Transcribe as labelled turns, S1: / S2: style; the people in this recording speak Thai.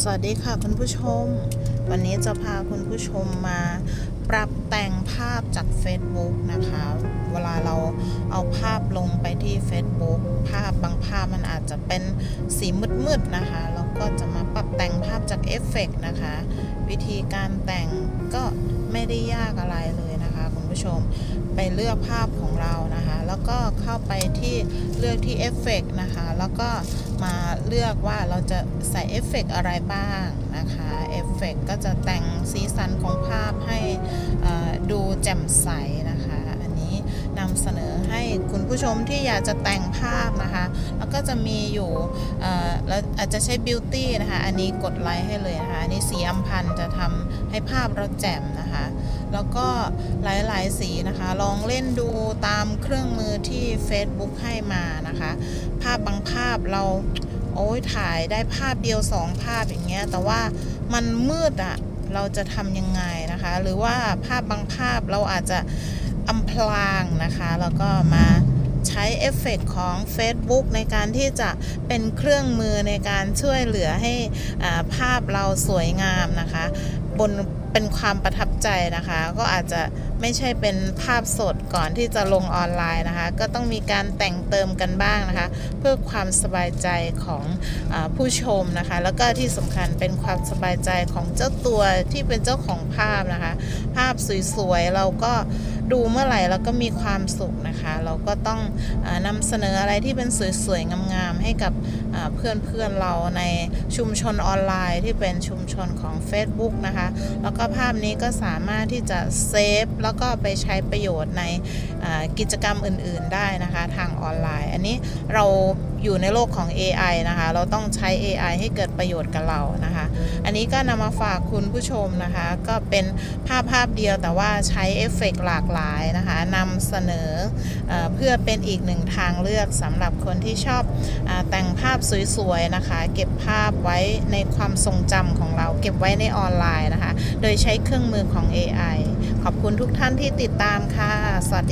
S1: สวัสดีค่ะคุณผู้ชม วันนี้จะพาคุณผู้ชมมาปรับแต่งภาพจาก Facebook นะคะ เวลาเราเอาภาพลงไปที่ Facebook ภาพบางภาพมันอาจจะเป็นสีมืดๆนะคะแล้วก็จะมาปรับแต่งภาพจากเอฟเฟกต์นะคะ วิธีการแต่งก็ไม่ได้ยากอะไรเลย ผู้ชม ไปเลือกภาพของเรานะคะ แล้วก็เข้าไปที่เลือกที่เอฟเฟกต์นะคะ แล้วก็มาเลือกว่าเราจะใส่เอฟเฟกต์อะไรบ้างนะคะเอฟเฟกต์ก็จะแต่งสีสันของภาพให้ดูแจ่มใสนะคะอันนี้นำเสนอให้คุณผู้ชมที่อยากจะแต่งภาพนะคะ ก็จะมีอยู่แล้วอาจจะใช้บิวตี้นะคะ อันนี้กดไลค์ให้เลยนะคะ อันนี้สีอัมพันจะทำให้ภาพเราแจ่มนะคะ แล้วก็หลายๆสีนะคะ ลองเล่นดูตามเครื่องมือที่ Facebook ให้มานะคะ ภาพบางภาพเราโอ้ยถ่ายได้ภาพเดียวสองภาพอย่างเงี้ย แต่ว่ามันมืดอะเราจะทำยังไงนะคะ หรือว่าภาพบางภาพเราอาจจะอำพรางนะคะ แล้วก็มา ใช้เอฟเฟกต์ของ Facebook ในการที่จะเป็นเครื่องมือในการช่วยเหลือให้ภาพเราสวยงามนะคะ บนเป็นความประทับใจนะคะ ก็อาจจะไม่ใช่เป็นภาพสดก่อนที่จะลงออนไลน์นะคะ ก็ต้องมีการแต่งเติมกันบ้างนะคะ เพื่อความสบายใจของอผู้ชมนะคะ แล้วก็ที่สำคัญเป็นความสบายใจของเจ้าตัวที่เป็นเจ้าของภาพนะคะ ภาพสวยๆเราก็ ดูเมื่อไหร่เราก็มีความสุขนะคะ เราก็ต้องอนำเสนออะไรที่เป็นสวยๆงามๆให้กับเพื่อนๆเราในชุมชนออนไลน์ที่เป็นชุมชนของ Facebook นะคะ แล้วก็ภาพนี้ก็สามารถที่จะเซฟแล้วก็ไปใช้ประโยชน์ในกิจกรรมอื่นๆได้นะคะ ทางออนไลน์ อันนี้เราอยู่ในโลกของ AI นะคะ เราต้องใช้ AI ให้เกิดประโยชน์กับเรานะคะ อันนี้ก็นำมาฝากคุณผู้ชมนะคะ ก็เป็นภาพภาพเดียวแต่ว่าใช้เอฟเฟกต์หลากหลายนะคะนำเสนอเอเพื่อเป็นอีกหนึ่งทางเลือกสำหรับคนที่ชอบอแต่งภาพสวยๆนะคะ เก็บภาพไว้ในความทรงจำของเรา เก็บไว้ในออนไลน์นะคะ โดยใช้เครื่องมือของ AI ขอบคุณทุกท่านที่ติดตามค่ะ สวัสดี